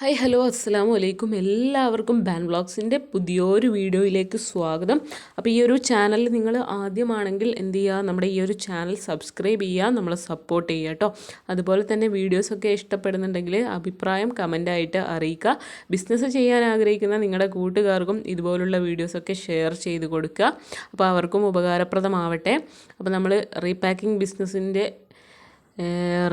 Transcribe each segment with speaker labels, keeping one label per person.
Speaker 1: Hi hello അസ്സാം വലൈക്കും എല്ലാവർക്കും ബാൻ വ്ളോഗ്സിന്റെ പുതിയൊരു വീഡിയോയിലേക്ക് സ്വാഗതം. അപ്പോൾ ഈ ഒരു ചാനൽ നിങ്ങൾ ആദ്യമാണെങ്കിൽ എന്ത് ചെയ്യുക നമ്മുടെ ഈ ഒരു ചാനൽ സബ്സ്ക്രൈബ് ചെയ്യുക നമ്മളെ സപ്പോർട്ട് ചെയ്യുക കേട്ടോ. അതുപോലെ തന്നെ വീഡിയോസൊക്കെ ഇഷ്ടപ്പെടുന്നുണ്ടെങ്കിൽ അഭിപ്രായം കമന്റായിട്ട് അറിയിക്കുക. ബിസിനസ് ചെയ്യാൻ ആഗ്രഹിക്കുന്ന നിങ്ങളുടെ കൂട്ടുകാർക്കും ഇതുപോലുള്ള വീഡിയോസൊക്കെ ഷെയർ ചെയ്ത് കൊടുക്കുക. അപ്പോൾ അവർക്കും ഉപകാരപ്രദമാവട്ടെ. അപ്പോൾ നമ്മൾ റീപാക്കിംഗ് ബിസിനസ്സിന്റെ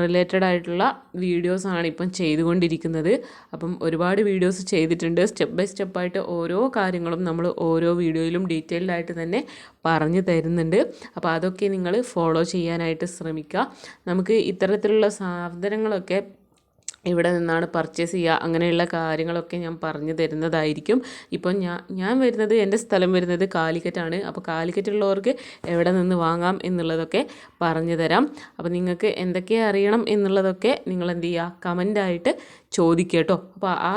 Speaker 1: റിലേറ്റഡ് ആയിട്ടുള്ള വീഡിയോസാണ് ഇപ്പം ചെയ്തുകൊണ്ടിരിക്കുന്നത്. അപ്പം ഒരുപാട് വീഡിയോസ് ചെയ്തിട്ടുണ്ട്. സ്റ്റെപ്പ് ബൈ സ്റ്റെപ്പായിട്ട് ഓരോ കാര്യങ്ങളും നമ്മൾ ഓരോ വീഡിയോയിലും ഡീറ്റെയിൽഡ് ആയിട്ട് തന്നെ പറഞ്ഞു തരുന്നുണ്ട്. അപ്പോൾ അതൊക്കെ നിങ്ങൾ ഫോളോ ചെയ്യാനായിട്ട് ശ്രമിക്കുക. നമുക്ക് ഇത്തരത്തിലുള്ള സാധനങ്ങളൊക്കെ ഇവിടെ നിന്നാണ് പർച്ചേസ് ചെയ്യുക അങ്ങനെയുള്ള കാര്യങ്ങളൊക്കെ ഞാൻ പറഞ്ഞു തരുന്നതായിരിക്കും. ഇപ്പം ഞാൻ ഞാൻ വരുന്നത് എന്റെ സ്ഥലം വരുന്നത് കാലിക്കറ്റാണ്. അപ്പോൾ കാലിക്കറ്റുള്ളവർക്ക് എവിടെ നിന്ന് വാങ്ങാം എന്നുള്ളതൊക്കെ പറഞ്ഞു തരാം. അപ്പോൾ നിങ്ങൾക്ക് എന്തൊക്കെ അറിയണം എന്നുള്ളതൊക്കെ നിങ്ങൾ എന്ത് ചെയ്യുക? കമന്റായിട്ട് ചോദിക്കുക അപ്പോൾ ആ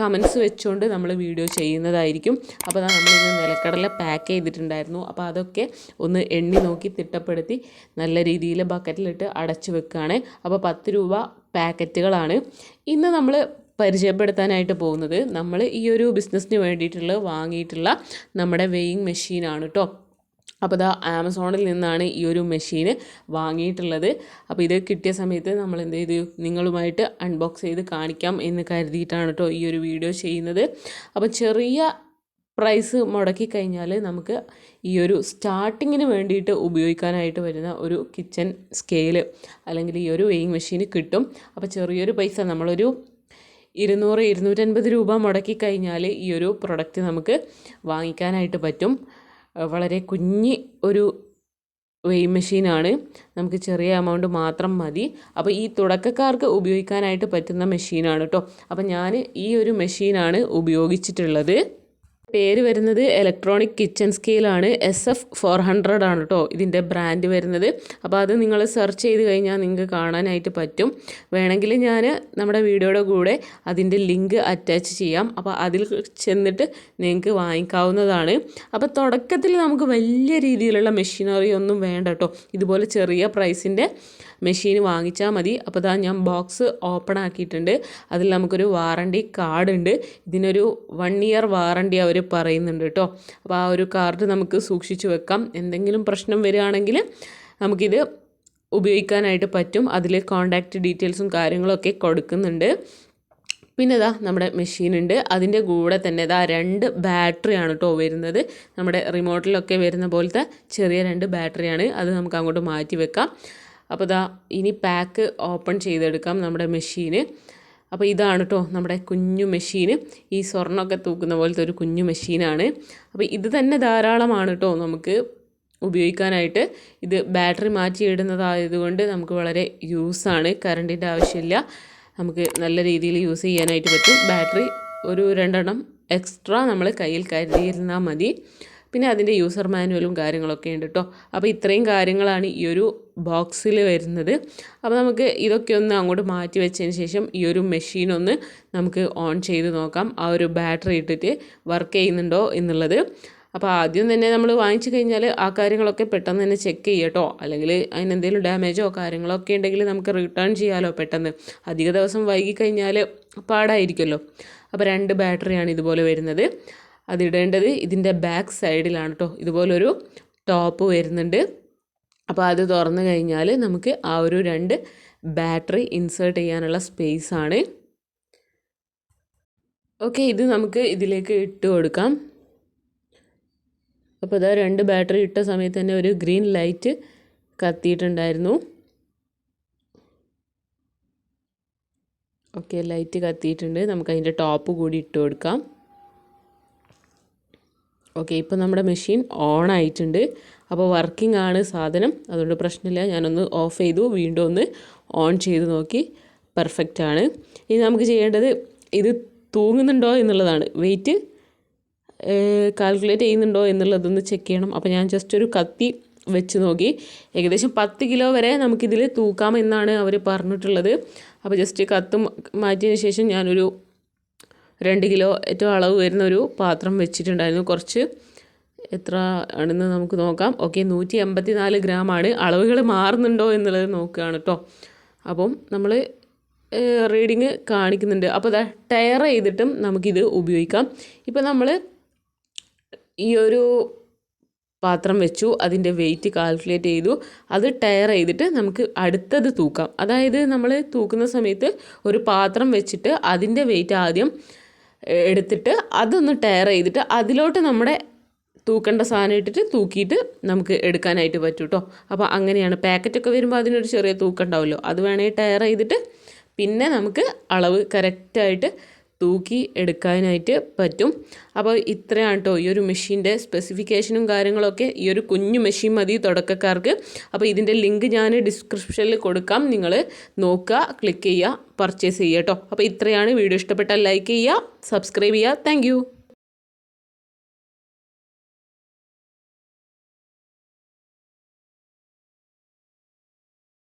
Speaker 1: കമൻസ് വെച്ചുകൊണ്ട് നമ്മൾ വീഡിയോ ചെയ്യുന്നതായിരിക്കും. അപ്പോൾ നമ്മളിത് നിലക്കടല പാക്ക് ചെയ്തിട്ടുണ്ടായിരുന്നു. അപ്പോൾ അതൊക്കെ ഒന്ന് എണ്ണി നോക്കി തിട്ടപ്പെടുത്തി നല്ല രീതിയിൽ ബക്കറ്റിലിട്ട് അടച്ചു വെക്കുകയാണ് അപ്പോൾ പത്ത് രൂപ പാക്കറ്റുകളാണ്. ഇന്ന് നമ്മൾ പരിചയപ്പെടുത്താനായിട്ട് പോകുന്നത് നമ്മൾ ഈ ഒരു ബിസിനസ്സിന് വേണ്ടിയിട്ടുള്ള വാങ്ങിയിട്ടുള്ള നമ്മുടെ വെയിങ് മെഷീനാണ് കേട്ടോ അപ്പോൾ ഇതാ ആമസോണിൽ നിന്നാണ് ഈ ഒരു മെഷീൻ വാങ്ങിയിട്ടുള്ളത്. അപ്പോൾ ഇത് കിട്ടിയ സമയത്ത് നമ്മൾ എന്ത് ചെയ്തു? നിങ്ങളുമായിട്ട് അൺബോക്സ് ചെയ്ത് കാണിക്കാം എന്ന് കരുതിയിട്ടാണ് കേട്ടോ ഈ ഒരു വീഡിയോ ചെയ്യുന്നത്. അപ്പോൾ ചെറിയ പ്രൈസ് മുടക്കി കഴിഞ്ഞാൽ നമുക്ക് ഈ ഒരു സ്റ്റാർട്ടിങ്ങിന് വേണ്ടിയിട്ട് ഉപയോഗിക്കാനായിട്ട് വരുന്ന ഒരു കിച്ചൺ സ്കെയിൽ അല്ലെങ്കിൽ ഈ ഒരു വെയിങ് മെഷീൻ കിട്ടും. അപ്പോൾ ചെറിയൊരു പൈസ നമ്മളൊരു ഇരുന്നൂറ് ഇരുന്നൂറ്റൻപത് രൂപ മുടക്കി കഴിഞ്ഞാൽ ഈ ഒരു പ്രൊഡക്റ്റ് നമുക്ക് വാങ്ങിക്കാനായിട്ട് പറ്റും. വളരെ കുഞ്ഞി ഒരു വെയിങ് മെഷീനാണ്. നമുക്ക് ചെറിയ എമൗണ്ട് മാത്രം മതി. അപ്പോൾ ഈ തുടക്കക്കാർക്ക് ഉപയോഗിക്കാനായിട്ട് പറ്റുന്ന മെഷീനാണ് കേട്ടോ അപ്പോൾ ഞാൻ ഈ ഒരു മെഷീനാണ് ഉപയോഗിച്ചിട്ടുള്ളത്. പേര് വരുന്നത് ഇലക്ട്രോണിക് കിച്ചൺ സ്കെയിലാണ് എസ് എഫ് ഫോർ ഹൺഡ്രഡ് ആണ് കേട്ടോ ഇതിന്റെ ബ്രാൻഡ് വരുന്നത്. അപ്പോൾ അത് നിങ്ങൾ സെർച്ച് ചെയ്ത് കഴിഞ്ഞാൽ നിങ്ങൾക്ക് കാണാനായിട്ട് പറ്റും. വേണമെങ്കിൽ ഞാൻ നമ്മുടെ വീഡിയോയുടെ കൂടെ അതിന്റെ ലിങ്ക് അറ്റാച്ച് ചെയ്യാം. അപ്പോൾ അതിൽ ചെന്നിട്ട് നിങ്ങൾക്ക് വാങ്ങിക്കാവുന്നതാണ്. അപ്പോൾ തുടക്കത്തിൽ നമുക്ക് വലിയ രീതിയിലുള്ള മെഷീനറി ഒന്നും വേണ്ട കേട്ടോ ഇതുപോലെ ചെറിയ പ്രൈസിന്റെ മെഷീൻ വാങ്ങിച്ചാൽ മതി. അപ്പോൾ ഇതാ ഞാൻ ബോക്സ് ഓപ്പൺ ആക്കിയിട്ടുണ്ട്. അതിൽ നമുക്കൊരു വാറണ്ടി കാർഡ് ഉണ്ട്. ഇതിനൊരു വൺ ഇയർ വാറണ്ടി അവർ പറയുന്നുണ്ട് കേട്ടോ. അപ്പോൾ ആ ഒരു കാർഡ് നമുക്ക് സൂക്ഷിച്ചു വെക്കാം. എന്തെങ്കിലും പ്രശ്നം വരികയാണെങ്കിൽ നമുക്കിത് ഉപയോഗിക്കാനായിട്ട് പറ്റും. അതിൽ കോണ്ടാക്റ്റ് ഡീറ്റെയിൽസും കാര്യങ്ങളൊക്കെ കൊടുക്കുന്നുണ്ട്. പിന്നെ ഇതാ നമ്മുടെ മെഷീൻ ഉണ്ട്. അതിന്റെ കൂടെ തന്നെ ഇതാ രണ്ട് ബാറ്ററിയാണ് കേട്ടോ വരുന്നത്. നമ്മുടെ റിമോട്ടിലൊക്കെ വരുന്ന പോലത്തെ ചെറിയ രണ്ട് ബാറ്ററിയാണ് അത് നമുക്ക് അങ്ങോട്ട് മാറ്റി വെക്കാം. അപ്പോൾ ഇതാ ഇനി പാക്ക് ഓപ്പൺ ചെയ്തെടുക്കാം നമ്മുടെ മെഷീന്. അപ്പോൾ ഇതാണ് കേട്ടോ നമ്മുടെ കുഞ്ഞു മെഷീന്. ഈ സ്വർണമൊക്കെ തൂക്കുന്ന പോലത്തെ ഒരു കുഞ്ഞു മെഷീനാണ്. അപ്പോൾ ഇത് തന്നെ ധാരാളമാണ് കേട്ടോ നമുക്ക് ഉപയോഗിക്കാനായിട്ട്. ഇത് ബാറ്ററി മാറ്റി ഇടുന്നതായതുകൊണ്ട് നമുക്ക് വളരെ യൂസാണ്. കറണ്ടിന്റെ ആവശ്യമില്ല. നമുക്ക് നല്ല രീതിയിൽ യൂസ് ചെയ്യാനായിട്ട് പറ്റും. ബാറ്ററി ഒരു രണ്ടെണ്ണം എക്സ്ട്രാ നമ്മൾ കയ്യിൽ കരുതിയിരുന്നാൽ മതി. പിന്നെ അതിന്റെ യൂസർ മാനുവലും കാര്യങ്ങളൊക്കെ ഉണ്ട് കേട്ടോ അപ്പോൾ ഇത്രയും കാര്യങ്ങളാണ് ഈ ഒരു ബോക്സിൽ വരുന്നത്. അപ്പോൾ നമുക്ക് ഇതൊക്കെ ഒന്ന് അങ്ങോട്ട് മാറ്റി വെച്ചതിന് ശേഷം ഈ ഒരു മെഷീൻ ഒന്ന് നമുക്ക് ഓൺ ചെയ്ത് നോക്കാം. ആ ഒരു ബാറ്ററി ഇട്ടിട്ട് വർക്ക് ചെയ്യുന്നുണ്ടോ എന്നുള്ളത്. അപ്പോൾ ആദ്യം തന്നെ നമ്മൾ വാങ്ങിച്ചു കഴിഞ്ഞാൽ ആ കാര്യങ്ങളൊക്കെ പെട്ടെന്ന് തന്നെ ചെക്ക് ചെയ്യട്ടോ അല്ലെങ്കിൽ അതിനെന്തെങ്കിലും ഡാമേജോ കാര്യങ്ങളോ ഒക്കെ ഉണ്ടെങ്കിൽ നമുക്ക് റിട്ടേൺ ചെയ്യാമല്ലോ പെട്ടെന്ന്. അധിക ദിവസം വൈകി കഴിഞ്ഞാൽ പാടായിരിക്കുമല്ലോ. അപ്പോൾ രണ്ട് ബാറ്ററിയാണ് ഇതുപോലെ വരുന്നത്. അതിടേണ്ടത് ഇതിന്റെ ബാക്ക് സൈഡിലാണ് കേട്ടോ ഇതുപോലൊരു ടോപ്പ് വരുന്നുണ്ട്. അപ്പോൾ അത് തുറന്നു കഴിഞ്ഞാൽ നമുക്ക് ആ ഒരു രണ്ട് ബാറ്ററി ഇൻസേർട്ട് ചെയ്യാനുള്ള സ്പേസ് ആണ്. ഓക്കെ ഇത് നമുക്ക് ഇതിലേക്ക് ഇട്ട് കൊടുക്കാം. അപ്പോൾ ഇതാ രണ്ട് ബാറ്ററി ഇട്ട സമയത്ത് തന്നെ ഒരു ഗ്രീൻ ലൈറ്റ് കത്തിയിട്ടുണ്ടായിരുന്നു. ഓക്കെ ലൈറ്റ് കത്തിയിട്ടുണ്ട്. നമുക്ക് അതിന്റെ ടോപ്പ് കൂടി ഇട്ട് കൊടുക്കാം. ഓക്കെ ഇപ്പോൾ നമ്മുടെ മെഷീൻ ഓൺ ആയിട്ടുണ്ട്. അപ്പോൾ വർക്കിംഗ് ആണ് സാധനം. അതുകൊണ്ട് പ്രശ്നമില്ല. ഞാനൊന്ന് ഓഫ് ചെയ്തു. വീണ്ടും ഒന്ന് ഓൺ ചെയ്ത് നോക്കി. പെർഫെക്റ്റ് ആണ്. ഇനി നമുക്ക് ചെയ്യേണ്ടത് ഇത് തൂങ്ങുന്നുണ്ടോ എന്നുള്ളതാണ്. വെയിറ്റ് കാൽക്കുലേറ്റ് ചെയ്യുന്നുണ്ടോ എന്നുള്ളതൊന്ന് ചെക്ക് ചെയ്യണം. അപ്പോൾ ഞാൻ ജസ്റ്റ് ഒരു കത്തി വെച്ച് നോക്കി. ഏകദേശം പത്ത് കിലോ വരെ നമുക്കിതിൽ തൂക്കാമെന്നാണ് അവർ പറഞ്ഞിട്ടുള്ളത്. അപ്പോൾ ജസ്റ്റ് കത്തും മാറ്റിയതിന് ശേഷം ഞാനൊരു രണ്ട് കിലോ ഏറ്റവും അളവ് വരുന്ന ഒരു പാത്രം വെച്ചിട്ടുണ്ടായിരുന്നു. കുറച്ച് എത്ര ആണെന്ന് നമുക്ക് നോക്കാം. ഓക്കെ നൂറ്റി എൺപത്തി നാല് ഗ്രാമാണ്. അളവുകൾ മാറുന്നുണ്ടോ എന്നുള്ളത് നോക്കുകയാണ് കേട്ടോ അപ്പം നമ്മൾ റീഡിങ് കാണിക്കുന്നുണ്ട്. അപ്പോൾ അതാ ടയർ ചെയ്തിട്ടും നമുക്കിത് ഉപയോഗിക്കാം. ഇപ്പം നമ്മൾ ഈ ഒരു പാത്രം വെച്ചു അതിന്റെ വെയിറ്റ് കാൽക്കുലേറ്റ് ചെയ്തു. അത് ടയർ ചെയ്തിട്ട് നമുക്ക് അടുത്തത് തൂക്കാം. അതായത് നമ്മൾ തൂക്കുന്ന സമയത്ത് ഒരു പാത്രം വെച്ചിട്ട് അതിന്റെ വെയിറ്റ് ആദ്യം എടുത്തിട്ട് അതൊന്ന് ടയർ ചെയ്തിട്ട് അതിലോട്ട് നമ്മുടെ തൂക്കേണ്ട സാധനം ഇട്ടിട്ട് തൂക്കിയിട്ട് നമുക്ക് എടുക്കാനായിട്ട് പറ്റും കേട്ടോ അപ്പോൾ അങ്ങനെയാണ് പാക്കറ്റൊക്കെ വരുമ്പോൾ അതിനൊരു ചെറിയ തൂക്കം ഉണ്ടാവുമല്ലോ. അത് വേണമെങ്കിൽ ടയർ ചെയ്തിട്ട് പിന്നെ നമുക്ക് അളവ് കറക്റ്റായിട്ട് തൂക്കി എടുക്കാനായിട്ട് പറ്റും. അപ്പോൾ ഇത്രയാണ് കേട്ടോ ഈ ഒരു മെഷീന്റെ സ്പെസിഫിക്കേഷനും കാര്യങ്ങളൊക്കെ. ഈ ഒരു കുഞ്ഞു മെഷീൻ മതി തുടക്കക്കാർക്ക്. അപ്പോൾ ഇതിന്റെ ലിങ്ക് ഞാൻ ഡിസ്ക്രിപ്ഷനിൽ കൊടുക്കാം. നിങ്ങൾ നോക്കുക ക്ലിക്ക് ചെയ്യുക പർച്ചേസ് ചെയ്യുക കേട്ടോ അപ്പോൾ ഇത്രയാണ്. വീഡിയോ ഇഷ്ടപ്പെട്ടാൽ ലൈക്ക് ചെയ്യുക സബ്സ്ക്രൈബ് ചെയ്യുക. താങ്ക്